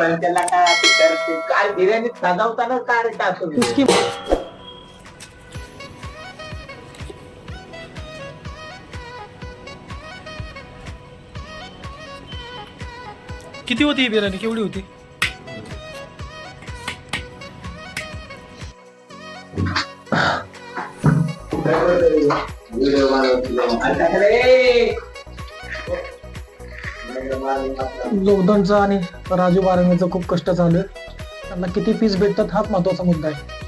पण त्याला काय करते? काय बिर्याणी सजवताना काय रे टाकून किती होती ही बिर्याणी? केवढी होती? जोगदंडचं आणि राजू बारंगेचं खूप कष्ट चालू आहे त्यांना किती पीस भेटतात हाच महत्त्वाचा मुद्दा आहे.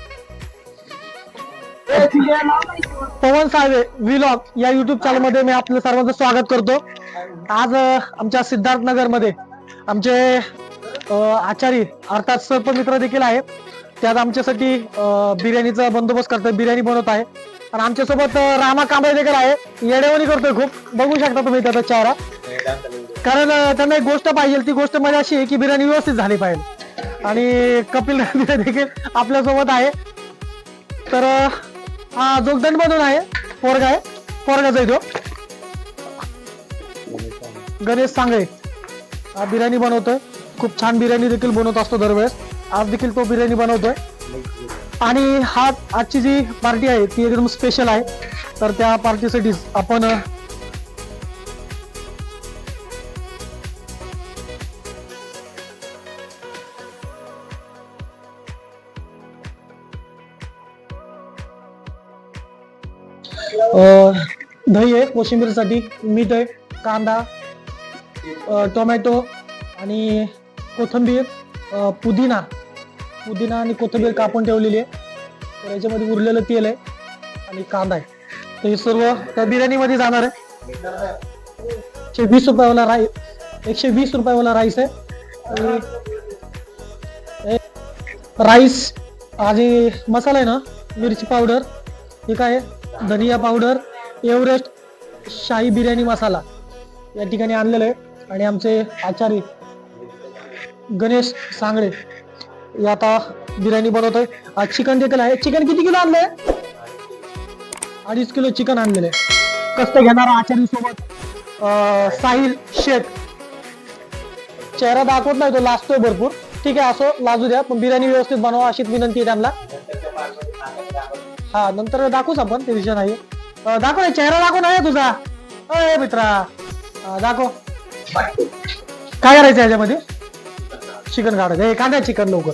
पवन साळवे व्लॉग या युट्यूब चॅनलमध्ये मी आपलं सर्वांचं स्वागत करतो. आज अं, आमच्या सिद्धार्थ नगरमध्ये आमचे अं, आचारी अर्थात सर्पमित्र देखील आहे त्यात आमच्यासाठी अं, बिर्याणीचा बंदोबस्त करतात बिर्याणी बनवत आहे. आणि आमच्यासोबत अं, रामा कांबळे देखील आहे. येडेवणी करतोय खूप. बघू शकता तुम्ही त्याचा चेहरा. कारण त्यांना एक गोष्ट पाहिजे ती गोष्ट म्हणजे अशी आहे की बिर्याणी व्यवस्थित झाली पाहिजे. आणि कपिल देखील आपल्यासोबत आहे. तर हा जोगदंड मधून आहे पोरगा आहे. पोरगाचा आहे तो. गणेश सांगळे. हा बिर्याणी बनवतोय. खूप छान बिर्याणी देखील बनवत असतो दरवेळेस. आज देखील तो बिर्याणी बनवतोय. आणि हा आजची जी पार्टी आहे ती एकदम स्पेशल आहे. तर त्या पार्टीसाठीच आपण दही आहे कोशिंबीरसाठी मीठ आहे कांदा टोमॅटो आणि कोथिंबीर पुदिना. पुदिना आणि कोथिंबीर कापून ठेवलेली आहे. तर याच्यामध्ये उरलेलं तेल आहे आणि कांदा आहे. तर हे सर्व त्या बिर्याणीमध्ये जाणार आहे. एकशे वीस रुपयावाला राईस एकशे वीस रुपयावाला राईस आहे. राईस आणि मसाला आहे ना मिरची पावडर हे काय आहे? धनिया पावडर एव्हरेस्ट शाही बिर्याणी मसाला या ठिकाणी आणलेलं आहे. आणि आमचे आचार्य गणेश सांगळे हे आता बिर्याणी बनवतोय. आज चिकन देखील आहे. चिकन किती किलो आणलंय? अडीच किलो चिकन आणलेलं आहे. कष्ट घेणारा आचार्य सोबत अं, साहिल शेख चेहरा दाखवत नाही तो लाजतोय भरपूर. ठीक आहे असो लाजू द्या. पण बिर्याणी व्यवस्थित बनवा अशीच विनंती आहे त्यांना. हा नंतर दाखवूच आपण ते विषय नाही अं, दाखव ना, चेहरा दाखव नाही तुझा. अय मित्रा. अं, दाखव. काय करायचं याच्यामध्ये? चिकन काढायचं. हे काढा चिकन लवकर.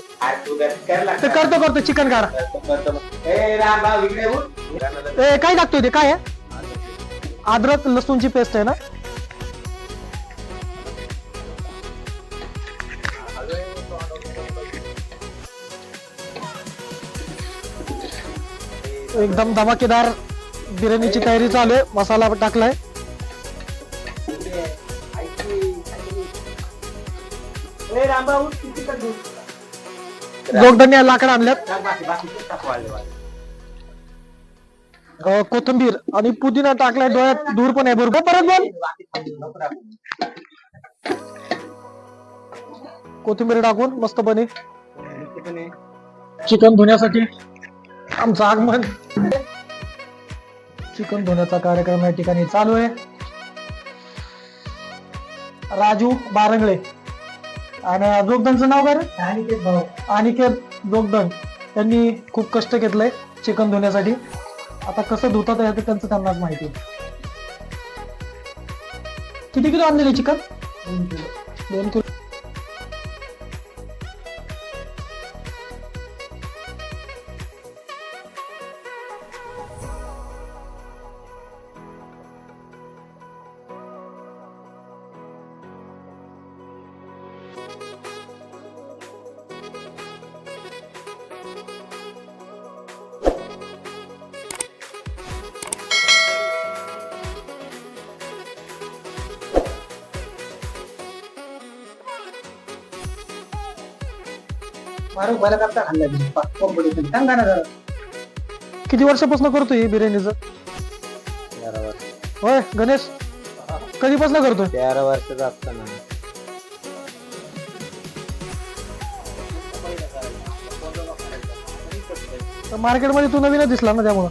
ते करतो करतो चिकन काढा. ए काय टाकतोय ते? काय आहे? अद्रक लसूणची पेस्ट आहे ना? एकदम धमाकेदार बिर्याणीची तयारी चालू आहे. मसाला टाकलाय. जोगधन्या लाकड आणल्यात. अं, कोथिंबीर आणि पुदिना टाकलाय. डोळ्यात दूर पण आहे. बरोबर परत बोल. कोथिंबीर टाकून मस्तपणे चिकन धुण्यासाठी. आमचं आगमन. चिकन धुण्याचा कार्यक्रम या ठिकाणी चालू आहे. राजू बारंगळे. आणि जोगदनचं नाव काय? अनिकेत भाऊ. अनिकेत जोगदन. त्यांनी खूप कष्ट घेतलंय चिकन धुण्यासाठी. आता कसं धुतात ते त्यांचं त्यांनाच माहिती. किती किलो आणलेले चिकन? दोन किलो. किती वर्षापासून करतोय हे बिर्याणीचं? होय गणेश? कधीपासून करतोय? तेरा वर्षाचा असताना मार्केटमध्ये तू नवीनच दिसला ना त्यामुळं.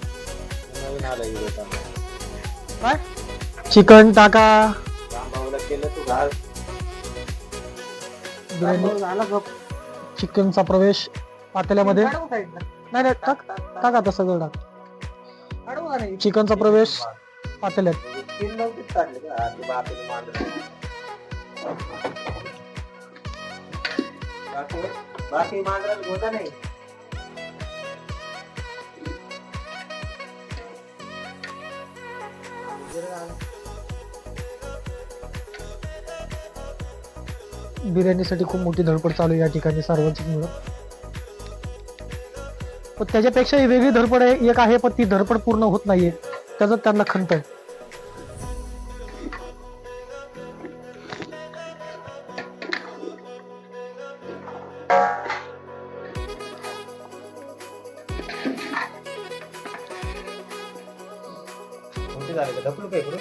नवीन आला काय? चिकन टाका. रामभाऊला केलं तू घाल. बिर्याणी चिकनचा प्रवेश पातेल्यामध्ये. नाही नाही टाक टाक आता सगळं टाक. चिकनचा प्रवेश पातेल्यात. बाकी मांजराला होता नाही. बिर्याणीसाठी खूप मोठी धडपड चालू आहे या ठिकाणी सार्वजनिक मुळे पण त्याच्यापेक्षा ही वेगळी धडपड आहे एक आहे पण ती धडपड पूर्ण होत नाहीये. त्याचा त्यांना खंत आहे. झाले का ढकलू काय करू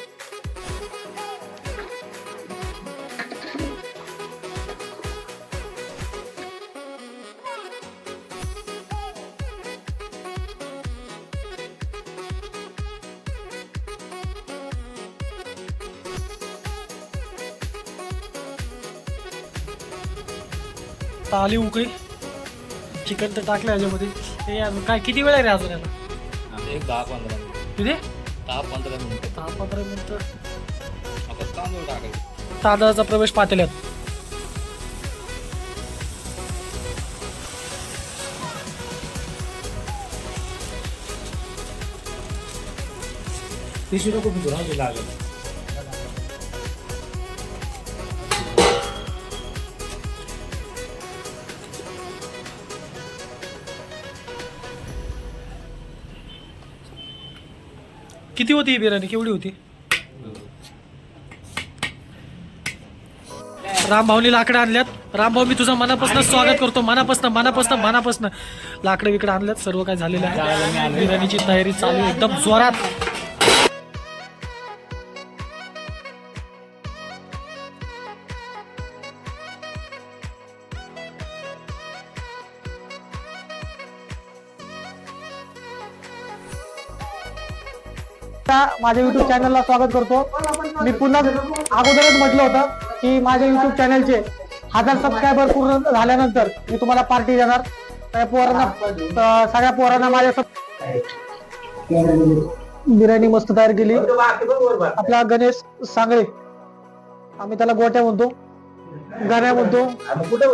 आता आली उकळी. चिकन तर टाकलं याच्यामध्ये. हे अजून काय किती वेळ आहे रे अजून याला? एक दहा पंधरा मिनिट. किती? दहा पंधरा मिनिट. दहा पंधरा मिनिटं. आता तांदूळ टाकायचे. तांदळाचा प्रवेश पातेल्यात. पिशवी नको पिशवी राहू लागेल. किती होती ही बिर्याणी? केवढी होती? रामभाऊनी लाकडं आणल्यात. रामभाऊ मी तुझं मनापासून स्वागत करतो. मनापासून मनापासून मनापासून. लाकडं विकडं आणल्यात. सर्व काय झालेलं आहे. बिर्याणीची तयारी चालू एकदम जोरात. माझ्या युट्यूब चॅनलला स्वागत करतो. मी पुन्हा अगोदरच म्हटलं होतं की माझ्या युट्यूब चॅनलचे हजार सबस्क्रायबर पूर्ण झाल्यानंतर मी तुम्हाला पार्टी देणार. सगळ्या पोरांना सगळ्या पोरांना माझ्या बिर्याणी मस्त तयार केली. आपला गणेश सांगळे. आम्ही त्याला गोट्या म्हणतो. गाण्या म्हणतो. कुठे